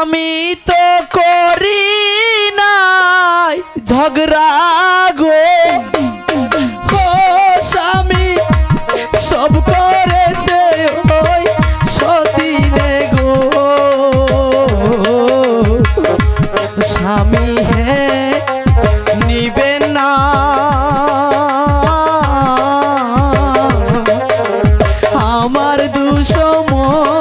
আমি তো করি নাই ঝগড়া গো। স্বামী সব করে ওই সতীনে গো। স্বামী হে, নিবে না। আমার দুশো মন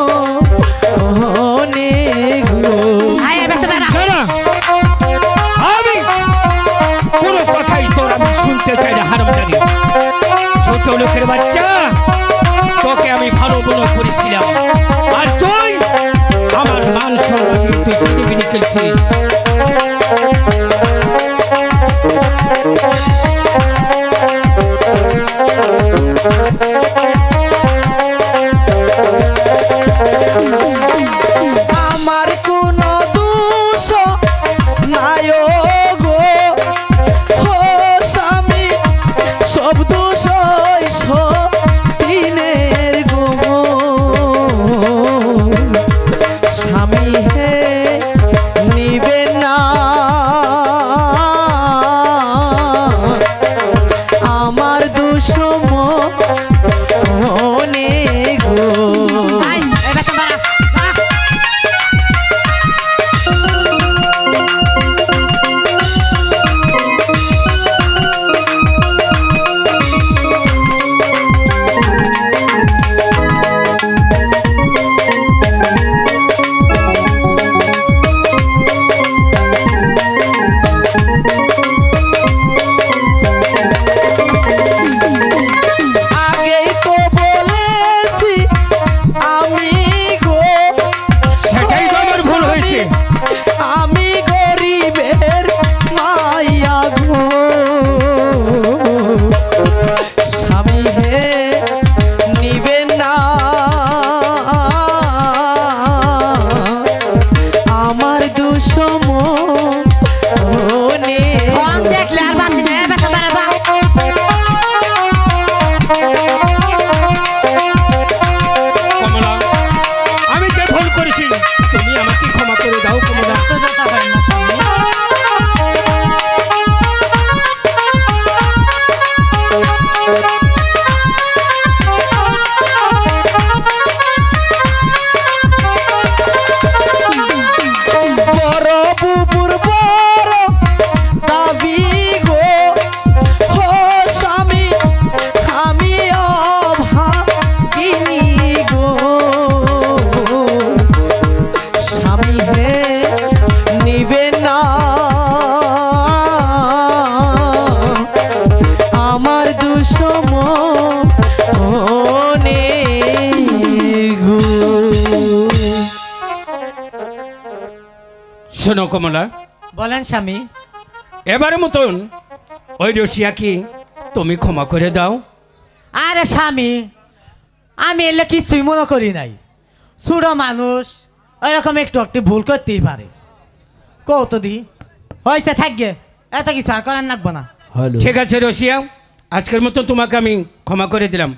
ছোট লোকের বাচ্চা। তোকে আমি ভালো মনে করেছিলাম। আর তুই আমার মান খেলছিস। আমার কোন দোষ নাই Oh. শোনো কমলা। বলেন স্বামী। এবারে মতন ওই রসিয়াকে তুমি ক্ষমা করে দাও। আরে স্বামী আমি এলে কিছুই মনে করি নাই। ছোট মানুষ ওইরকম একটু একটু ভুল করতেই পারে। কৌত দি হয়েছে থাকবে এত কিছু আর করার লাগবো না। ঠিক আছে রসিয়া আজকের মতো তোমাকে আমি ক্ষমা করে দিলাম।